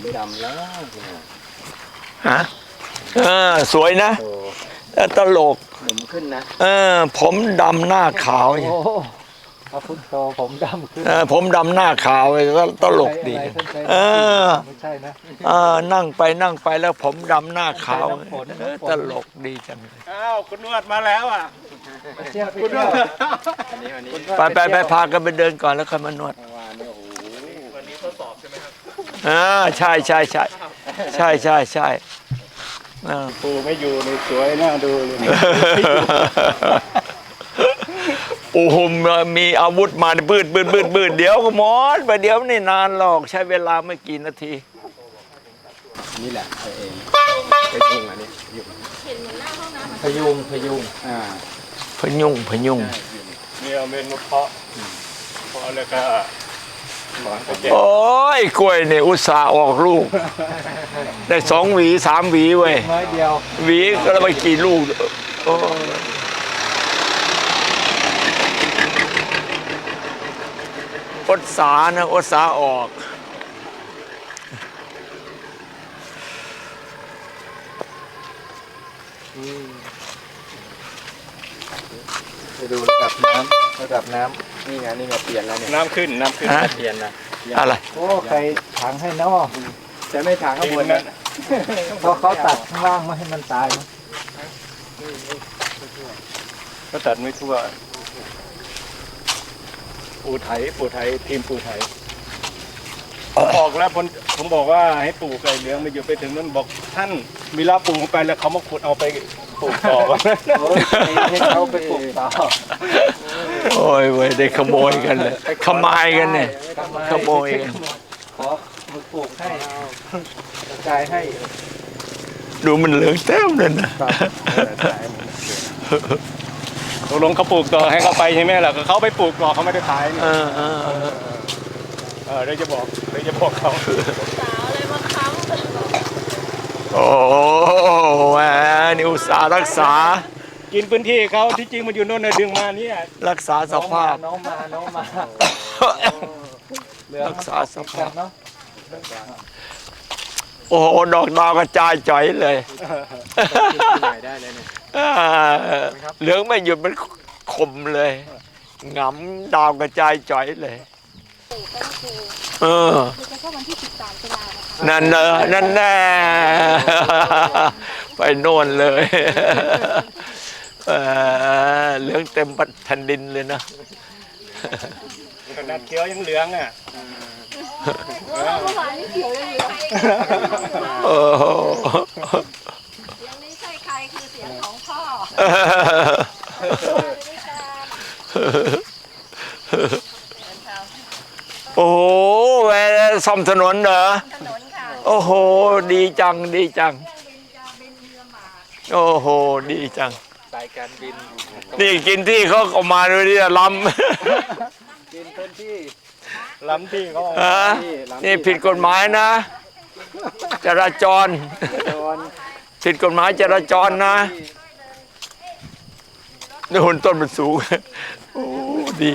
ผมดำแล้วเนี่ยฮะเออสวยนะโตเออตลก หนุ่มขึ้นนะ เออ ผมดำหน้าขาวโอ้พระพุทธโตผมดำขึ้นเออผมดำหน้าขาวก็ตลกดีอะไรท่านใช้เออ ไม่ใช่นะ เออนั่งไปนั่งไปแล้วผมดำหน้าขาวน้ำฝนเออน้ำฝน ตลกดีจังเลยอ้าวคุณนวดมาแล้วอะ ไปเที่ยวไปเที่ยวอันนี้วันนี้ไปไปไปพากันไปเดินก่อนแล้วค่อยมานวดเมื่อว อ่าใช่ใช่ใช่ใช่ใช่ใช่อ่า ปูไม่อยู่ในสวยน่าดูเลยโอ้โหมีอาวุธมาบืดบืดบืดบืดเดี๋ยวก็หมดไปเดี๋ยวนี่นานหรอกใช้เวลาไม่กี่นาที นี่แหละตัวเองพยุงอันนี้พยุงพยุงอ่าพยุงพยุงมีเอาเมนมาเพาะเพาะแล้วก็หมอนก็เจ็บ โอ้ยกล้วยเนี่ยอุตส่าห์ออกลูก ได้สองหวีสามหวีเว้ยน้อยเดียวหวีก็แล้วไปกี่ลูกโอ้อดสานะอดสาออก ดูระดับน้ำระดับน้ำนี่ไงนี่มาเปลี่ยนแล้วเนี่ยน้ำขึ้นน้ำขึ้นฮะ เปลี่ยนนะอะไร โอ้ใครถางให้นอจะไม่ถางข้างบนดินะเพราะเขาตัดข้างล่างไม่ให้มันตายนะก็ตัดไม่ทั่ว ปูไถปูไถทีมปูไถผมบอกแล้วผมผมบอกว่าให้ปลูกไก่เหลืองมาอยู่ไปถึงนั้นบอกท่านมีลาปลูกไปแล้วเขามาขุดเอาไป ปลูกต่อโอ้ยให้เขาไปปลูกต่อโอ้ยเว้ยได้ขโมยกันเลยขมายกันเนี่ยขโมยกันขอมือปลูกให้กระจายให้ดูมันเหลืองแต้มเลยนะตกลงเขาปลูกต่อให้เขาไปใช่ไหมล่ะก็เขาไปปลูกต่อเขาไม่ได้ขายนี่เออเออเออเออเดี๋ยวจะบอกเดี๋ยวจะบอกเขาสาวเลยมาค้ำ โอ้แหมนี่อุตสาห์รักษา กินพื้นที่เขาที่จริงมันอยู่โน่นนะดึงมาเนี่ยรักษาสภาพ น้องมาน้องมาเหลือรักษาสภาพ เนาะโอ้โห ดอกดาวกระจายจ่อยเลยได้เลยเนี่ยอ่าเหลืองไม่หยุดมันคมเลยหงำดาวกระจายจ่อยเลย ก็คือเออ คือจะเข้าวันที่ 13ตุลานะคะนั่นเนอะนั่นแน่ไปโน่นเลยเออเหลืองเต็มแผ่นดินเลยนะ ขนาดเขียวยังเหลืองอะเมื่อวานนี้เขียวเลยเหลืองโอ้โหเสียงนี้ใช่ใครคือเสียงของพ่อไม่ได้การ โอ้โหแวะซ่อมถนนเหรอถนนค่ะโอ้โห ดีจังดีจังเครื่องบินจะบินเรือหมาโอ้โห ดีจัง สายการบินนี่กินที่เขาเอามาด้วยนี่ล้กินพื้นที่ล้ำที่เขาำฮะนี่ผิดกฎหมายนะ จราจรโดนผิดกฎหมายจราจรนะนี่หุ่นต้นมันสูง โอ้ดี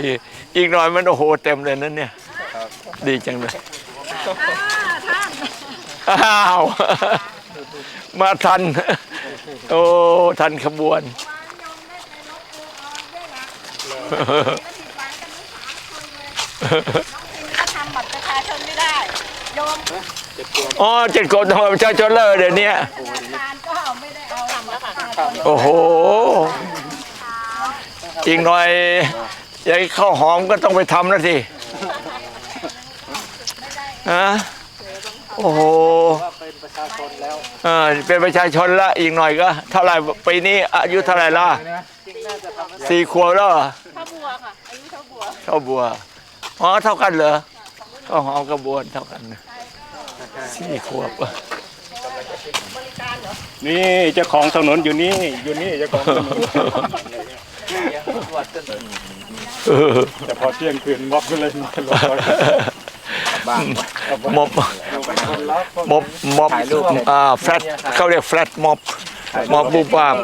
อีกหน่อยมันโอ้โหเต็มเลยนั่นเนี่ย ดีจังเลยอ้าว มาทัน โอ้ ทันขบวนก็ทำบัตรประชาชนไม่ได้ โยมอ๋อเจ็ดกฎหมายประชาชนเลยเดี๋ยวนี้ธนาคารก็ไม่ได้เอาทำแล้วค่ะโอ้โห อีกหน่อยยายข้าวหอมก็ต้องไปทำแล้วสิ ฮะโอ้โหว่าเป็นประชาชนแล้วเออเป็นประชาชนละอีกหน่อยก็เท่าไหร่ปีนี้อายุเท่าไหร่ละนะน่าจะทำสี่ขวบแล้วเหรอเท่าบัวค่ะอายุเท่าบัวเท่าบัวอ๋อเท่ากันเหรอข้าวหอมกระบวนเท่ากันนะสี่ขวบนี่เจ้าของถนนอยู่นี่อยู่นี่เจ้าของถนนตรวจจนเออแต่พอเที่ยงคืนม็อบก็เลยมาลง บ้างม็อบคนล็อกม็อบม็อบอ่าแฟลตเขาเรียกแฟลตม็อบม็อบบูบาบ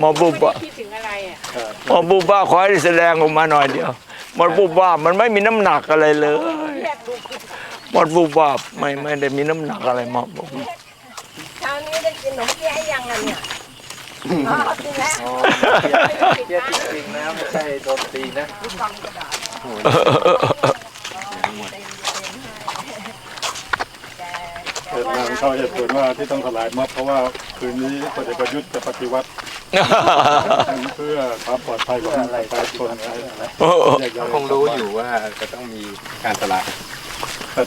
ม็อบบูบาคิดถึงอะไรอะม็อบบูบาขอให้แสดงออกมาหน่อยเดียวม็อบบูบามันไม่มีน้ำหนักอะไรเลยหมดวูบวาบไม่ไม่ได้มีน้ำหนักอะไรมากบอกเช้านี้ได้กินขนมเปี๊ยะยังล่ะเนี่ยอ๋อจริงแล้วอ๋อเทียบจริงๆนะไม่ใช่โดนตีนะ เหตุการณ์เขาเหตุผลว่าที่ต้องทลายม็อบเพราะว่าคืนนี้พลเอกประยุทธ์จะปฏิวัติ เพื่อความปลอดภัยของประชาชนอะไรเขาคงรู้อยู่ว่าจะต้องมีการสลาย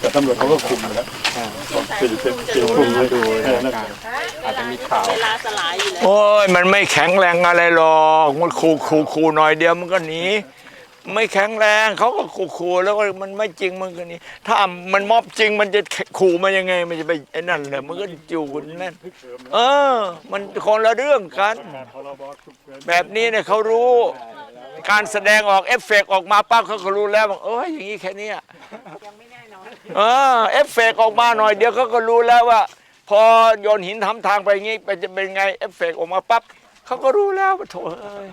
แต่ตำรวจเขาก็คุมอยู่แล้วสี่สิบสี่คุมเลยดูนะอาจจะมีข่าวโอ้ยมันไม่แข็งแรงอะไรหรอกมันคูคูคูหน่อยเดียวมันก็หนี ไม่แข็งแรงเขาก็คูคูแล้วก็มันไม่จริงมันก็นี่ถ้ามันมอบจริงมันจะขู่มันยังไง มันจะไปไอ้นั่นเลยมันก็จูกันแน่นเออ มันคนละเรื่องกัน แบบนี้เนี่ยเขารู้ การแสดงออกเอฟเฟกต์ออกมาปั๊บเขาก็รู้แล้วว่าเอ้ยอย่างนี้แค่นี้ยเออเอฟเฟกต์ออกมาหน่อยเดียวเขาก็รู้แล้วว่า พอโยนหินทำทางไปอย่างนี้เป็นจะเป็นไงเอฟเฟกต์ออกมาปั๊บเขาก็รู้แล้วว่าโถเอ้ย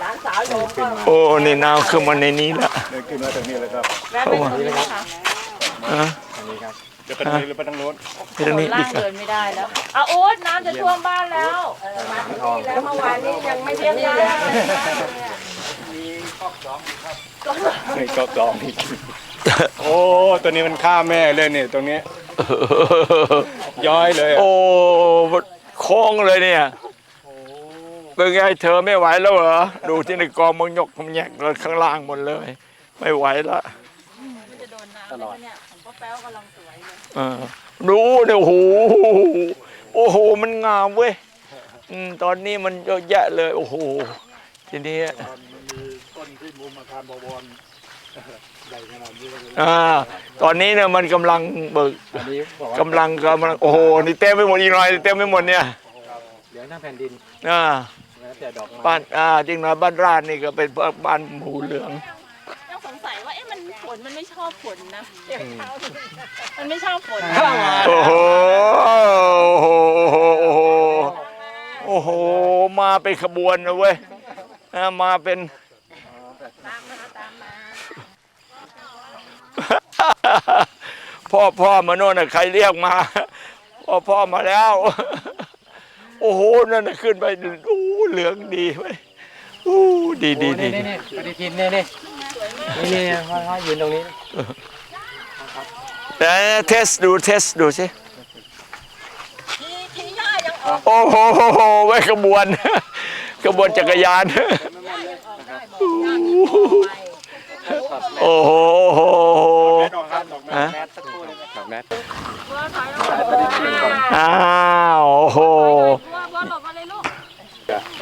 หลานสาวโยมก็โอ้นี่นาวขึ้นมาในนี้ละเดินขึ้นมาทางนี้เลยครับเข้ามาอะจะไปทางนี้หรือไปทางโน้นไปทางนี้ดีกว่าเดินไม่ได้แล้วอาโอ๊ตน้ำจะท่วมบ้านแล้วแล้วเมื่อวานนี้ยังไม่เรียกเลยนี่ก็กองอีกโอ้ตัวนี้มันฆ่าแม่เลยเนี่ยตรงนี้ย้อยเลยอะโอ้โค้งเลยเนี่ย เป็นไงเธอไม่ไหวแล้วเหรอ ดูที่ในกองมังยกมังแยกแล้วข้างล่างหมดเลย ไม่ไหวละจะโดนน้ำเนี่ยของป้าแป๊วกำลังสวยเลยเออดูเนี่ยโอ้โหโอ้โห มันงามเว้ยอืมตอนนี้มันเยอะแยะเลย โอ้โห ทีนี้ต้นที่มุมอาคารบวรใหญ่ขนาดนี้เลยอ่าตอนนี้เนี่ยมันกำลังเบิกอันนี้บอกว่ากำลังกำลังโอ้โหนี่เต็มไปหมดอีกหน่อยเต็มไปหมดเนี่ย เหลืองทั้งแผ่นดินอ่าแล้วแต่ดอกไม้บ้านอ่าจริงนะบ้านราดนี่ก็เป็นบ้านหมูเหลืองยังสงสัยว่าเอ๊ะมันฝนมันไม่ชอบฝนนะมันไม่ชอบฝนโอ้โหโอ้โหโอ้โหโอ้โหมาเป็นขบวนนะเว้ยอ่ามาเป็น พ่อพ่อมาโน่นน่ะใครเรียกมา พ่อพ่อมาแล้ว โอ้โห นั่นน่ะขึ้นไปโอ้เหลืองดีเว้ยโอ้ดีดีดีนี่นี่ปฏิทินนี่นี่นี่นี่เขายืนตรงนี้แต่เทสดูเทสดูสิทีทีย่ายังออกโอ้โหไว้ขบวนขบวนจักรยาน โอ้โหโอ้โหดอกครับดอกไม้ฮะแมสสักครู่นะครับแมสอ้าวโอ้โห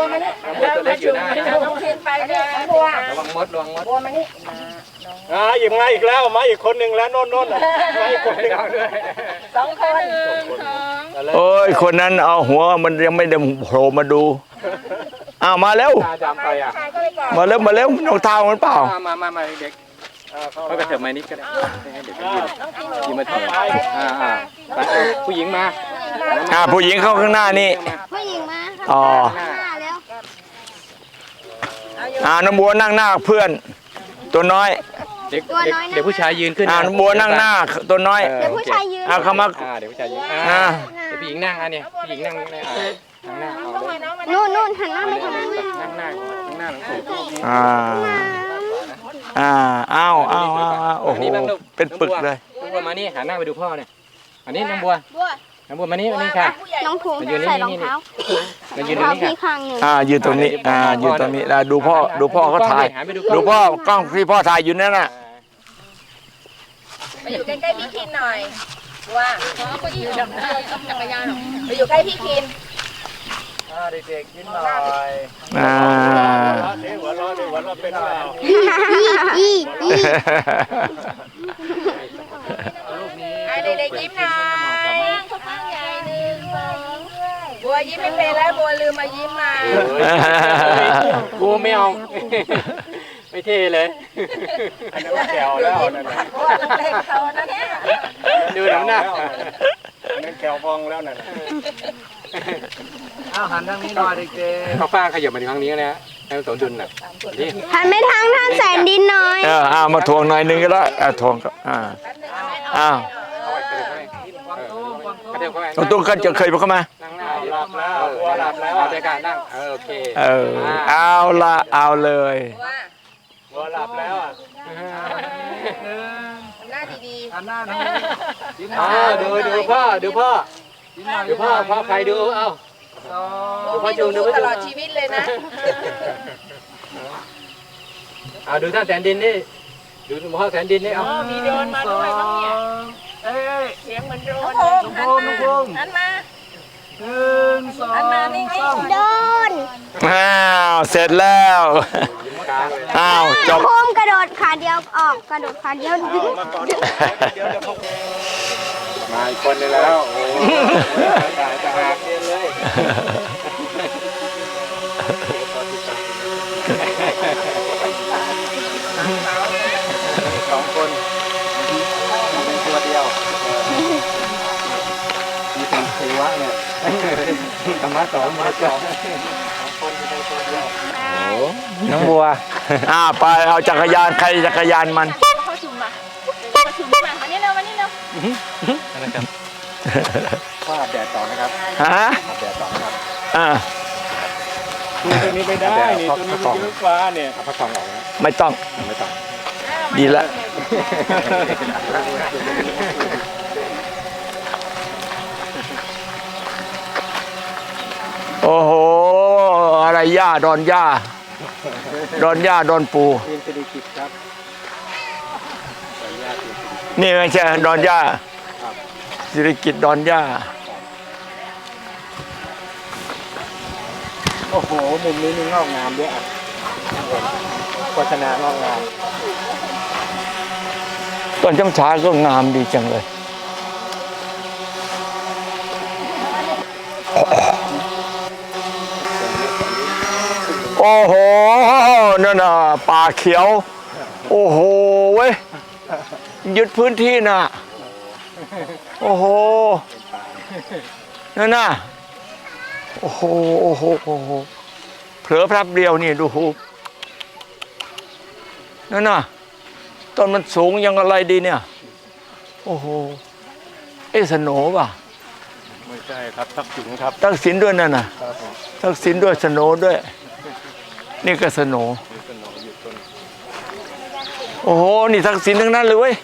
บัวมานี่น้ำบัวตัวเล็กอยู่หน้านะน้องเทียนไปเลยบัวระวังมดระวังมดบัวมานี่อ่าอีกมาอีกแล้วมาอีกคนหนึ่งแล้วโน่นโน่นมาอีกคนหนึ่งสองคนโอ้ยคนนั้นเอาหัวมันยังไม่ได้โผล่มาดูอ้าวมาเร็วมาเร็วมาเร็วรองเท้ามันเปล่ามามามาเด็กเขากระเถิบมานิดก็ได้เด็กยืนยืนมาถ่ายอ่าอ่าผู้หญิงมาอ่าผู้หญิงเข้าข้างหน้านี่ผู้หญิงมาอ๋อ อ่าน้ำบัวนั่งหน้าเพื่อน ตัวน้อยเด็กเด็กเด็กผู้ชายยืนขึ้นอ่าน้ำบัวนั่งหน้าตัวน้อยเออเดี๋ยวโอผู้เคชายยืนอ่าเข้ามาอ่าเดี๋ยวผู้ชายยืนอ่าอ่าเดี๋ยวผู้หญิงนั่งอะเนี่ยผู้หญิงนั่งนั่งอะนั่งหน้าเอาเลยนู่นนู่นหันหน้าไปทางนั้นนั่งหน้านั่งหน้าหนังสืออ่าอ่าอ้าวอ้าวอ้าวอ้าวโอ้โหเป็นปึกเลยน้องบัวมานี่หันหน้าไปดูพ่อเนี่ยอันนี้น้องบัว น้องบัวมานี่มานี่ค่ะ น้องภูมิมันอยู่นี่ใส่รองเท้ามายืนตรเท้างนี้ค่ะพี่ข้างหนึ่งอ่ายืนตรงนี้อ่ายืนตรงนี้แล้วดูพ่อดูพ่อเขาถ่ายหันไปดูดูพ่อกล้องที่พ่อถ่ายอยู่นั่นน่ะไปอยู่ใกล้ๆพี่คินหน่อยว่าก็อยู่จักรยานไปอยู่ใกล้พี่คินเด็กๆกินหน่อยอ่า เดี๋ยวหัวเร้อนเดี๋ยวหัวเร้อนเป็นเปล่าอีอีไอ้เด็กๆยิ้มหน่อยข้างใหญ่หนึ่งสองบัว ยิ้มไม่เป็นแล้วบัวลืมมายิ้มมา กูไม่เอา ไม่เท่เลย อันนั้นมันแกวแล้วนั่นน่ะเพราะว่าเล็กเขานะเนี่ยดูหนังหน้าอันนั้นแกวพองแล้วนั่นน่ะเอาหันทางนี้หน่อยเด็กๆข้าวฟ่างขยับมาถึงทางนี้นะให้มันสมดุลน่ะนี่หันไปทางท่านแสนดินหน่อย เออเอามาทวงหน่อยนึงก็ได้อ่าทวงก็อ่าอ้าวกระเทียมเข้าไป ตรงตู้ก็จะเคยเข้ามานั่งหน้าหลับ แล้วบัวหลับแล้วเด็กการนั่งเออโอเคเออ เอาละเอาเลยว่าบัวหลับแล้วอะหน้าดีอ่าดูดูพ่อดูพ่อดูพ่อพ่อใครดูเอ้าๆพวกนี้ดูอยู่ตลอดชีวิตเลยนะเอาดูท่านแสนดินนี่ดูพ่อแสนดินนี่เอาอ๋อมีโดรนมาด้วยบ้างเนี่ยเสียงเหมือนโดรนโอ้เลยโหหันมา หันมานี่นี่โดนอ้าว เสร็จแล้ว อ้าว จบภูมิกระโดดขาเดียวออกกระโดดขาเดียวดึงมาอีกคนนึงแล้ว โอ้ตายตายเรียนเลย ธรรมะสองมาสองน้องบัวอ้าวไปเอาจักรยานใครจักรยานมันเข้าชุมมาเข้าชุมมามานี่เร็วมานี่เร็วก็อาบแดดต่อนะครับฮะอาบแดดต่อนะครับอ่าตัวนี้ไม่ได้นี่ตัวนี้มันเยอะกว่าเนี่ยเอาพระทองออกนะไม่ต้องไม่ต้องดีแล้ว โอ้โห อะไรหญ้าดอนหญ้าดอนหญ้าดอนปูทีมสิริกิตครับนี่ไม่ใช่ดอนหญ้าสิริกิตดอนหญ้าโอ้โห มุมนี้นี่งอกงามด้วยอะโฆษณางอกงาม ต้นจำฉาก็งามดีจังเลย โอ้โหนั่นน่ะป่าเขียว โอ้โหเว้ยยึดพื้นที่น่ะ โอ้โหนั่นน่ะโอ้โหโอ้โหโอ้โหเผลอแป๊บเดียวนี่ดูหูนั่นน่ะต้นมันสูงยังอะไรดีเนี่ย โอ้โหเอะสโหนป่ะไม่ใช่ครับทับถึงครับทักษิณด้วยนั่นน่ะครับผมทักษิณด้วยสโหนด้วย นี่ก็สโหนมีสนออยู่ต้นโอ้โห นี่ทักษิณทั้งนั้นเลยเว้ย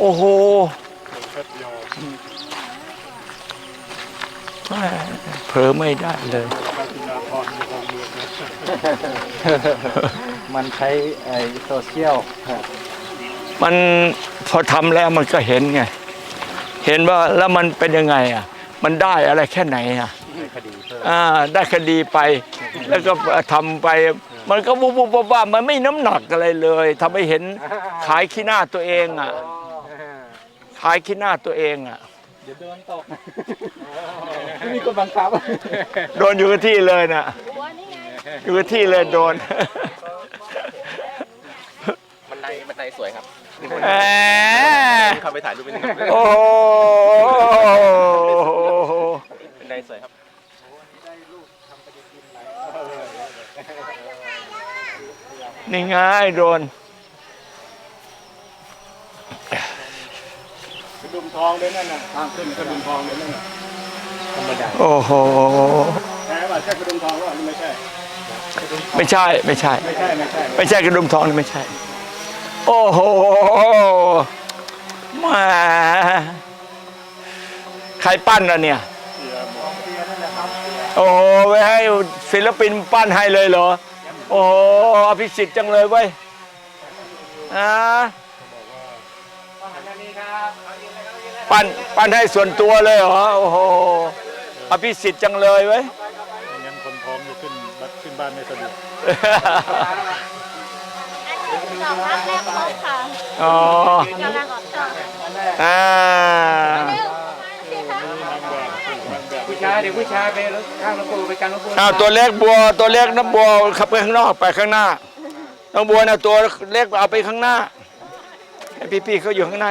โอ้โหแป๊บเดียวแม่เผลอไม่ได้เลย มันใช้ไอโซเชียล มันพอทำแล้วมันก็เห็นไง เห็นว่าแล้วมันเป็นยังไงอะ มันได้อะไรแค่ไหนอะ คดีเพิ่มอ่าได้คดีไป แล้วก็ทำไป มันก็บุบบุบบุบว่ามันไม่น้ำหนักอะไรเลยทำให้เห็นขายขี้หน้าตัวเองอะขายขี้หน้าตัวเองอะ เดี๋ยวโดนตกไม่มีคนบังคับ โดนอยู่กับที่เลยน่ะ อยู่กับที่เลยโดน มันไดมันไดสวยครับแหม เข้าไปถ่ายรูปเป็นโอ้โหเป็นไดสวยครับ นี่ไงโดนกระดุมทองด้วยนั่นน่ะทางขึ้นกระดุมทองด้วยนั่นน่ะธรรมดาโอ้โหแพ้ว่าใช่กระดุมทองหรือเปล่าไม่ใช่ ไม่ใช่ไม่ใช่ ไม่ใช่ไม่ใช่ไม่ใช่กระดุมทองนี่ไม่ใช่ โอ้โหแหมาใครปั้นอะเนี่ยโอ้โหไว้ให้ศิลปินปั้นให้เลยเหรอ โอ้โหอภิสิทธิ์จังเลยเว้ยอ่าปั้นปั้นให้ส่วนตัวเลยเหรอโอ้โหอภิสิทธิ์จังเลยเว้ยงั้นคนพร้อมจะขึ้นบัตรขึ้นบ้านไม่สะดวกดอกรักแรกพบค่ะอ๋อกำลังออกดอกอ่าผู้ ชายเด็กผู้ชายไปข้างหลวงปู่ไปกลางหลวงปู่อ้าวตัวเล็กบัวตัวเล็กน้ำบัวขับไปข้างนอกไปข้างหน้าน้องบัวนะตัวเล็กเอาไปข้างหน้าให้พี่ๆเขาอยู่ข้างใน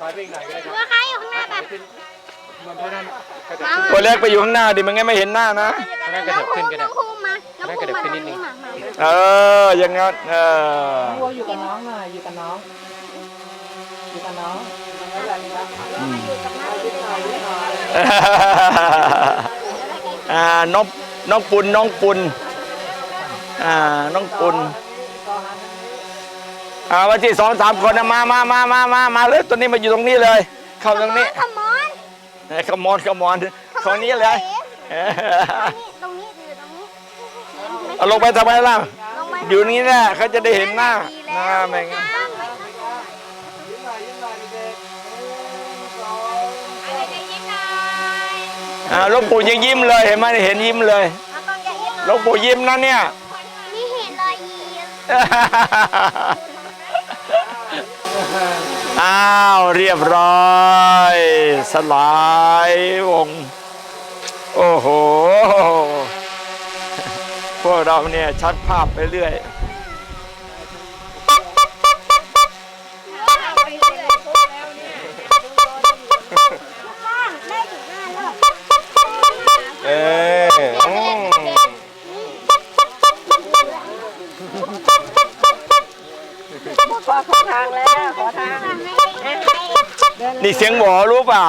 ถอยไปอีกหน่อยก็ได้ครับตัวใครอยู่ข้างหน้าแบบมันเพราะนั้นกระโดดตัวเล็กไปอยู่ข้างหน้าดิมันงั้นไม่เห็นหน้านะนั่นกระน้โดองดภูขึ้นมิก็ได้น้องภูมิมาน้องภูมินั่นกระโดดขึ้นนิดนึงมามามาเอออย่างงั้นเออบัวอยู่กับน้องหน่อยอยู่กับน้องอยู่กับน้องอ่า น้องน้องปุนน้องปุนอ่าน้องปุนอ่าวันที่สองสามคนนะมามามามามามาเลยตัวนี้มาอยู่ตรงนี้เลย เข้าตรงนี้ขมอนเอ้ยขมอนขมอนตรงนี้เลยเออตรงนี้อยู่ตรงนี้เอาลงไปทำไมล่ะลงไปอยู่นี่แหละเขาจะได้เห็นหน้าหน้าไม่งั้น ตั้งไว้ข้าง อ่าหลวงปู่ยังยิ้มเลยเห็นไหมเห็นยิ้มเลยเอากล้องอย่ายิ้มหลวงปู่ยิ้มนะเนี่ย นี่เห็นรอยยิ้ม อ้าวเรียบร้อย สลายวง โอ้โห พวกเราเนี่ยชัดภาพไปเรื่อย นี่เสียงหวอรู้เปล่า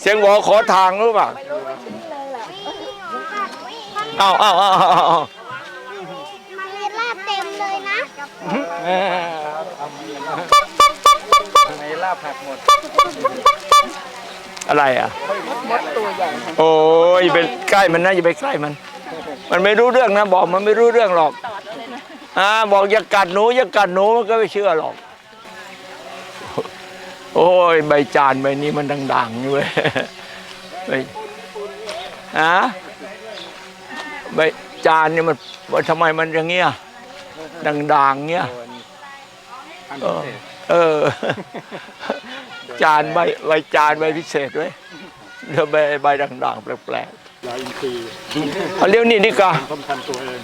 เสียงหวอขอทางรู้เปล่าเอ้าเอ้าเอ้าเอ้าเอ้ามันมีลาบเต็มเลยนะในลาบหักหมด อะไรอะโอ้ยอย่าไปใกล้มันนะอย่าไปใกล้มัน มันไม่รู้เรื่องนะบอกมันไม่รู้เรื่องหรอกอ่าบอกอย่ากัดหนูอย่ากัดหนูมันก็ไม่เชื่อหรอก โอ้ย ใบจานใบนี้มันดังๆนี่เว้ยใบฮะใบจานนี่มันว่าทำไมมันอย่างเงี้ยดังๆเงี้ยอันเอพิอเศษเออ จานใบใบจานใบพิเศษด้วยเดี๋ยวใบใบด่างๆแปลกยาอินทรีย์ๆเอาเร็วนี่ดีกว่าป้องกันตัวเอง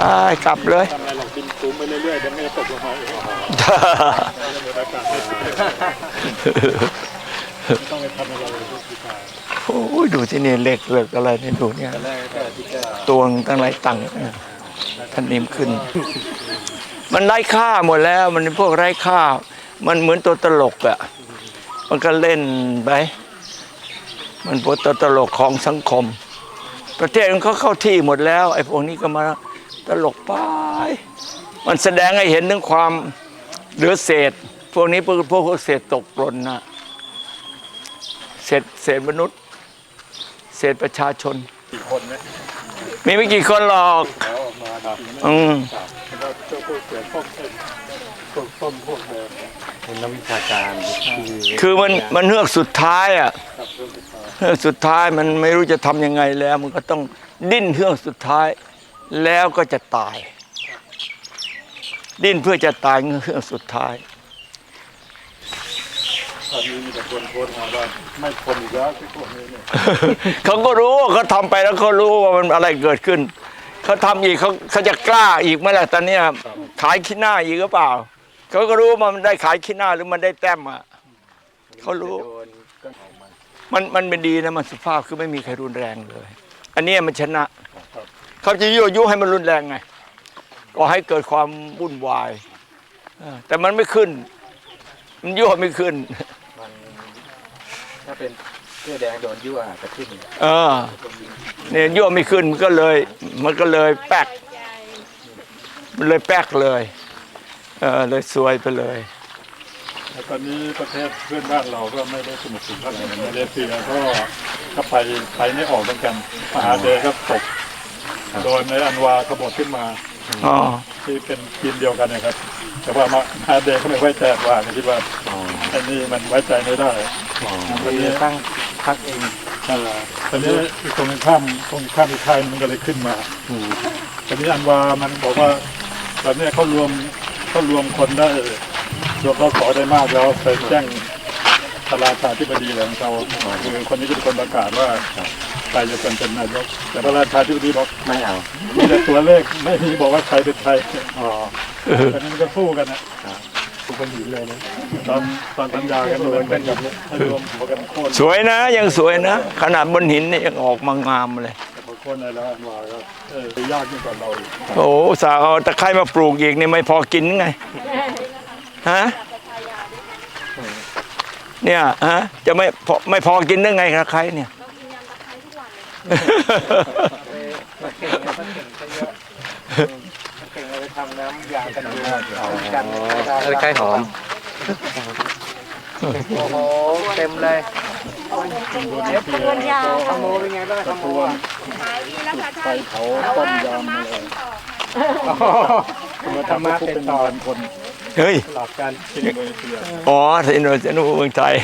อ่กลับเลยทำอะไรเราบินสูงไปเรื่อยๆเดี๋ยวมันจะตกลงมาเองแล้วเดี๋ยวอากาศไม่ต้องไปทำอะไรทุกทีกาโอ้ยดูที่นี่เหล็กเหล็กอะไรนี่ดูเนี่ยตัวงตั้งหลายตังค์ท่านนิ่มขึ้น มันไร้ค่าหมดแล้ว มันพวกไร้ค่า มันเหมือนตัวตลกอะมันก็เล่นไปมันพวกตัวตลกของสังคม ประเทศมันเขาเข้าที่หมดแล้ว ไอ้พวกนี้ก็มา ตลกไป มันแสดงให้เห็นถึงความเหลือเศษ พวกนี้พวกพวกพวกเศษตกหล่นนะเศษเศษมนุษย์ เศษประชาชนกี่คนเนี่ยมีไม่กี่คนหรอกแล้วออกมาครับอืมแล้วก็เจ้าพวกเสือพวกเอ็นพวกต้มพวกเดิมเป็นนักวิชาการที่คือมันมันเฮือกสุดท้ายอะกับเรื่องสุดท้ายเฮือกสุดท้ายมันไม่รู้จะทำยังไงแล้ว มันก็ต้องดิ้นเฮือกสุดท้าย แล้วก็จะตาย ดิ้นเพื่อจะตายเฮือกสุดท้ายตอนนี้มีแต่คนโพสต์มาว่าไม่ทนอีกแล้วที่พวกนี้เนี่ยเขาก็รู้ว่าเขาทำไปแล้วเขารู้ว่ามันอะไรเกิดขึ้น เขาทำอีกเขาเขาจะกล้าอีกเมื่อไหร่ตอนเนี้ยขายขี้หน้าอีกหรือเปล่า เขาก็รู้ว่ามันได้ขายขี้หน้าหรือมันได้แต้มอะเขารู้ โดนก็ออกมามันมันเป็นดีนะมันสุภาพคือไม่มีใครรุนแรงเลย อันเนี้ยมันชนะ เขาจะยั่วยุให้มันรุนแรงไง ก็ให้เกิดความวุ่นวายเออแต่มันไม่ขึ้น มันยั่วไม่ขึ้นมันถ้าเป็นเสื้อแดงโดนยั่วจะขึ้นเออเนี่ยยั่วไม่ขึ้นมันก็เลย มันก็เลยแป๊กมันเลยแป๊กเลยเออเลยซวยไปเลยแล้วตอนนี้ประเทศเพื่อนบ้านเราก็ไม่ได้สนุกสุขเท่าไหร่มาเลเซียก็ก็ไปไปไม่ออกเหมือนกันมหาเดย์ก็ตก โดนในอันวาขบฏขึ้นมาอ๋อที่เป็นทีมเดียวกันนะครับ แต่ว่ามหาเดย์เขาไม่ไว้ใจอันวาคิดว่าไอ้นี่มันไว้ใจไม่ได้วันนี้ตั้งพักเองอ่าตอนนี้ตรงข้ามตรงข้ามอีกค่ายมันก็เลยขึ้นมาตอนนี้อันวามันบอกว่าตอนนี้เขารวมเขารวมคนได้รวมเราขอได้มากแล้วไปแจ้งพระราชาธิบดีอะไรของเขาคือคนนี้เป็นคนประกาศว่า ใครจะเป็นเป็นนายกแต่พระราชาธิบดีบอกไม่เอามีแต่ตัวเลขไม่มีบอกว่าใครเป็นใครอ๋อแต่นั้นก็สู้กันนะทุกคนหินเลยนะตอนตอนสัญญากันเหมือนกันกับรวมหัวกันโค่นสวยนะ ยังสวยนะ ขนาดบนหินนี่ยังออกมางามเลยโค่นอะไรแล้วมาก็เออยากยิ่งกว่าเราอีกโอ้อุตสาห์เอาตะไคร้มาปลูกอีกนี่ไม่พอกินไงฮะเนี่ยฮะจะไม่พอไม่พอกินได้ไงตะไคร้เนี่ย เก่งเลยทำน้ำยากันยุงกันตะไคร้หอม โอ้โห เต็มเลยขโมยเป็นไงบ้างขโมยไปเขาต้มยำเลยมาทำมาเป็นตอนคนเฮ้ยหลักการที่อินโดนีเซียอ๋อสินโดเซียนูเมืองไทย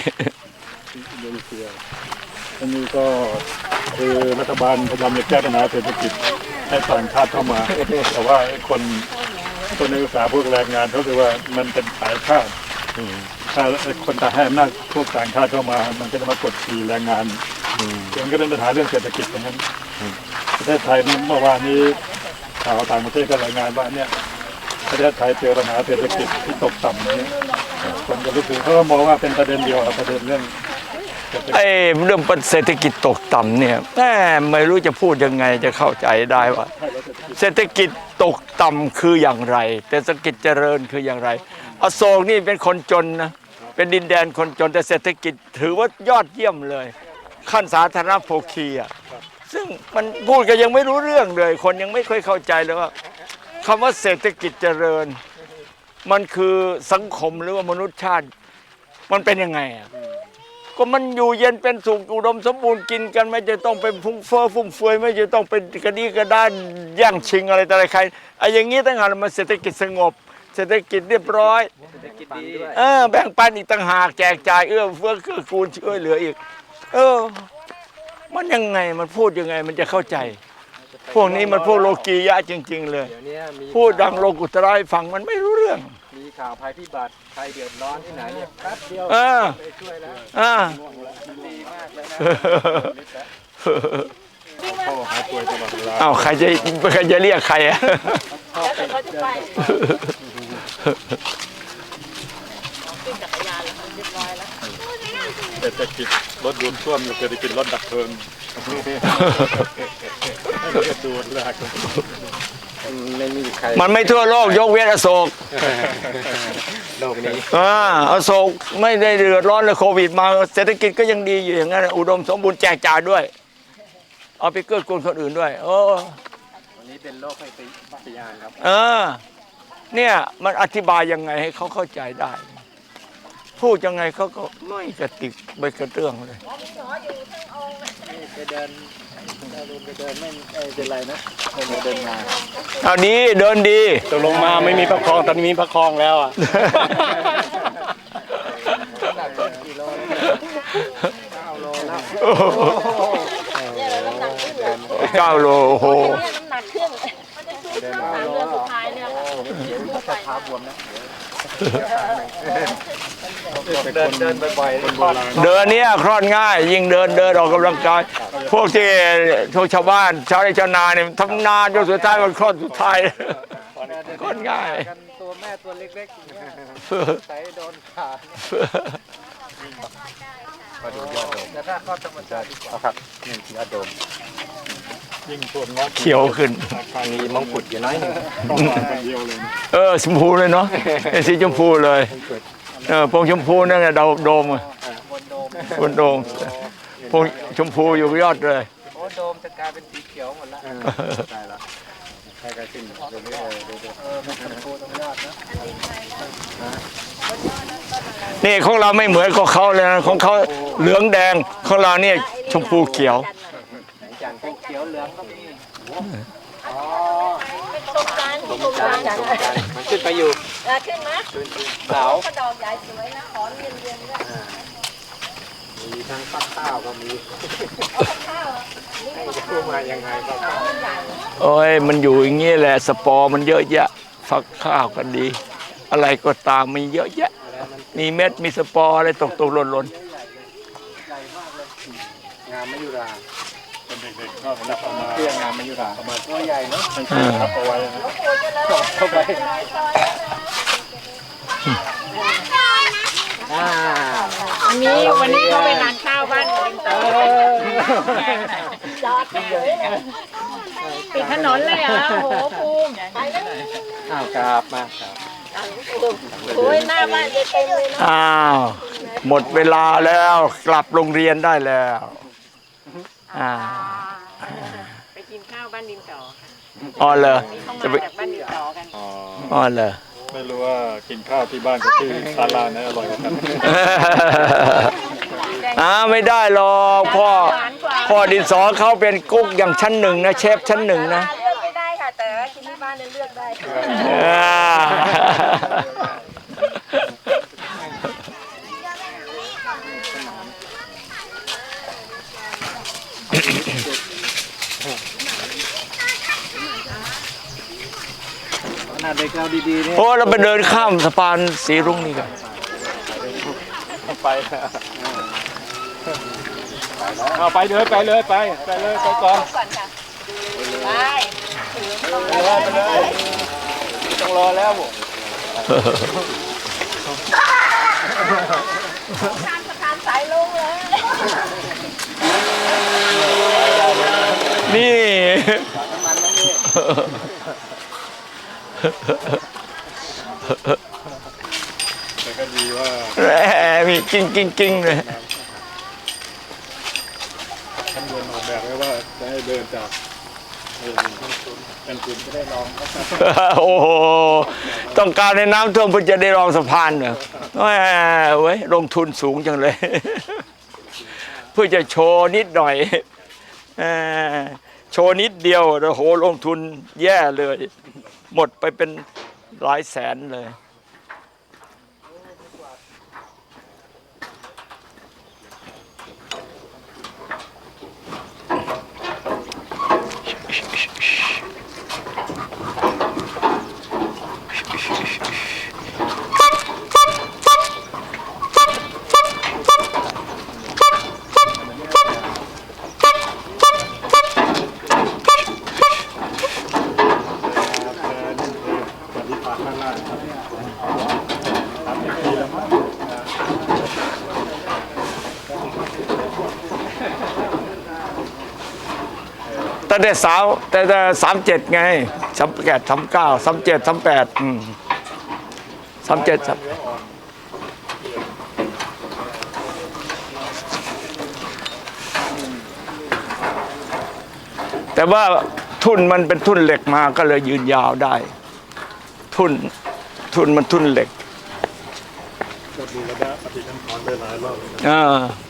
อินโดนีเซียอันนี้ก็ คือรัฐบาลพยายามจะแก้ปัญหาเศรษฐกิจให้ต่างชาติเข้ามา แต่ว่าไอ้คนคนนักศึกษาพวกแรงงานเขาคือว่ามันเป็นสายชาติถ้าคนต่างให้อำนาพวกต่างชาติเข้ามา มันก็จะมากดขี่แรงงานมันก็เป็นปัญหาเรื่องเศรษฐกิจอย่างนั้นประเทศไทยเมื่อวานนี้ข่าวต่างประเทศก็รายงานว่าเนี่ยประเทศไทยเจอปัญหาเศรษฐกิจที่ตกต่ำนี้คนก็รู้สึกเขาก็มองว่าเป็นประเด็นเดียวประเด็นเรื่อง ไอ้เรื่องเศรษฐกิจตกต่ำเนี่ยแม่ไม่รู้จะพูดยังไงจะเข้าใจได้ว่า เศรษฐกิจตกต่ำคืออย่างไร แต่เศรษฐกิจเจริญคืออย่างไร อโศกนี่เป็นคนจนนะเป็นดินแดนคนจนแต่เศรษฐกิจถือว่ายอดเยี่ยมเลย ขั้นสาธารณโภคีอะซึ่งมันพูดกันยังไม่รู้เรื่องเลย คนยังไม่ค่อยเข้าใจเลยว่าคำว่าเศรษฐกิจเจริญ มันคือสังคมหรือว่ามนุษยชาติ มันเป็นยังไงอะ ก็มันอยู่เย็นเป็นสุขอุดมสมบูรณ์กินกันไม่จะต้องเป็นฟุ้งเฟ้อฟุ่มเฟือยไม่จะต้องเป็นกระดีกระด้านแย่งชิงอะไรแต่อะไรใครไอ้อย่างนี้ตั้งหากมันเศรษฐกิจสงบ เศรษฐกิจเรียบร้อยเออแบ่งปันอีกต่างหากแจกจ่ายเอื้อเฟื้อเกื้อกูลช่วยเหลืออีก เออ มันยังไงมันพูดยังไงมันจะเข้าใจ พวกนี้มันพวกโลกียะจริง ๆ เลยเดี๋ยวนี้มีพูดดังโลกุตระให้ฟังมันไม่รู้เรื่องมี ข่าวภัยพิบัติใครเดือดร้อนที่ไหนเนี่ยแป๊บเดียวเออ ไปช่วยแล้วอ่า ดีมากเลยนะเข้าหาป่วยตลอดเวลาอ้าวใครจะใครจะเรียกใครอะ แล้วแต่เขาจะไปขึ้นจักรยานแล้วค่ะเรียบร้อยแล้ว เศรษฐกิจรถดูดซ่วมอยู่เศรษฐกิจรถดับเพลิงให้ดูดแรก ไม่มีใครมันไม่ทั่วโลกยกเว้นอโศกโลกนี้อ่าอโศกไม่ได้เดือดร้อนเลยโควิด มาเศรษฐกิจก็ยังดีอยู่อย่างนั้นอุดมสมบูรณ์แจกจ่ายด้วย เอาไปเกื้อกูลคนอื่นด้วย โอ้วันนี้เป็นโรคไข้พยานครับเออเนี่ยมันอธิบายยังไงให้เขาเข้าใจได้ พูดยังไงเขาก็ไม่กระติกไม่กระเตื้องเลย ไปเดินไป เดินไม่เป็นไรนะไม่เดินมาเอาดีเดินดีตกลงมาไม่มีประคองตอนนี้มีประคองแล้วอะกิโลเก้าโลแล้วเนี่ยเราน้ำหนักขึ้นเลยเก้าโลโอ้โหเนี่ยน้ำหนักขึ้นมันจะสู้สามเดือนสุดท้ายเนี่ยค่ะเดี๋ยวจะพาบวมนะเดินเดินบ่อยๆเดินเนี่ยคลอดง่าย ยิ่งเดินเดินออกกำลังกาย พวกที่พวกชาวบ้านชาวไร่ชาวนาเนี่ยทำนานจนสุดท้ายมันคลอดสุดท้ายคลอดง่ายกันตัวแม่ตัวเล็กๆใส่โดนขาก็ดูยอดโดมแต่ถ้าเข้อธรรมชาติดีกว่าครับนี่ยอดโดมยิ่งส่วนงอกเขียวขึ้นมีมงกุฎอยู่น้อยหนึงต้องมาคนเดียวเลยนะเออชมพูเลยเนาะเป็นสีชมพูเลยเออพวงชมพูนั่นแหละดาวโดมอะบนโดมบนโดม พวงชมพูอยู่ยอดเลย โอ้โดมจะกลายเป็นสีเขียวหมดละใช่ละใช่ก็ขึ้นเรื่อยๆเรื่อยๆเออมันชมพูตรงยอดนะนี่ของเราไม่เหมือนของเขาเลยนะของเขาเหลืองแดงของเราเนี่ยชมพูเขียวจานเขียวเหลืองก็มีอ๋อตรงกลางตรงกลางตรงกันมันขึ้นไปอยู่เออขึ้นไหมเสาก็ดอกใหญ่สวยนะหอมเย็นๆด้วย มีทั้งฟักข้าวก็มีให้จะพูดมายังไงก็โอ้ยมันอยู่อย่างนี้แหละสปอร์มันเยอะแยะฟักข้าวก็ดี อะไรก็ตามมีเยอะแยะ มีเม็ดมีสปอร์อะไรตกตกหล่นหล่นมยุราเป็นเด็กๆก็จับเอามาเครื่องงามมยุราประมาณตัวใหญ่เนาะให้ใช้ทับเอาไว้นะเข้าไปอ่า วันนี้วันนี้เขาไปทานข้าวบ้านลิงเต๋อปิดถนนเลยเหรอโอ้โหภูมิอ้าวกราบมาครับโอ้ยหน้าบ้านเต็มเลยนะอ้าวหมดเวลาแล้วกลับโรงเรียนได้แล้วอ่าไปกินข้าวบ้านดินต่อค่ะอ๋อเหรอเขาจะมาไปจากบ้านดินต่อกันอ๋ออ๋อเหรอ ไม่รู้ว่ากินข้าวที่บ้านกับที่ศาลาไหนอร่อยกว่ากันอ่าไม่ได้หรอกพ่อพ่อดินสอเขาเป็นกุ๊กอย่างชั้นหนึ่งนะเชฟชั้นหนึ่งนะเลือกไม่ได้ค่ะแต่ว่ากินที่บ้านเนี่ยเลือกได้อ่า นาดเด็กเราดีๆเนี่ยโอ้เราไปเดินข้ามสะพานสีรุ้งนี่กันไปเอาไปเลยไปเลยไปไปเลยไปก่อนก่อนค่ะไปไปเลยไปเลยต้องรอแล้วผมทานประทานสายลงเลยนี่ แต่ก็ดีว่าแหมมีกิ้งกิ้งกิ้งเลยท่านเดินออกแบบไว้ว่าจะให้เดินจากเออเป็นกลุ่มจะได้ลองโอ้โหต้องการในน้ำท่วมเพื่อจะได้รองสะพานเหรอแหมเว้ยลงทุนสูงจังเลย เพื่อจะโชว์นิดหน่อยเออโชว์นิดเดียวโอ้โหลงทุนแย่เลย หมดไปเป็นหลายแสนเลย ปฏิภาณข้างล่างครับสามสิบปีแล้วมั้ง ตั้งแต่สาวแต่แต่สามเจ็ดไงสามแปดสามเก้าสามเจ็ดสามแปดอืมสามเจ็ดสามแต่ว่าทุนมันเป็นทุนเหล็กมาก็เลยยืนยาวได้ ทุนทุนมันทุนเหล็กก็ดูระยะปฏิสังขรณ์ไปหลายรอบเลยนะอ่า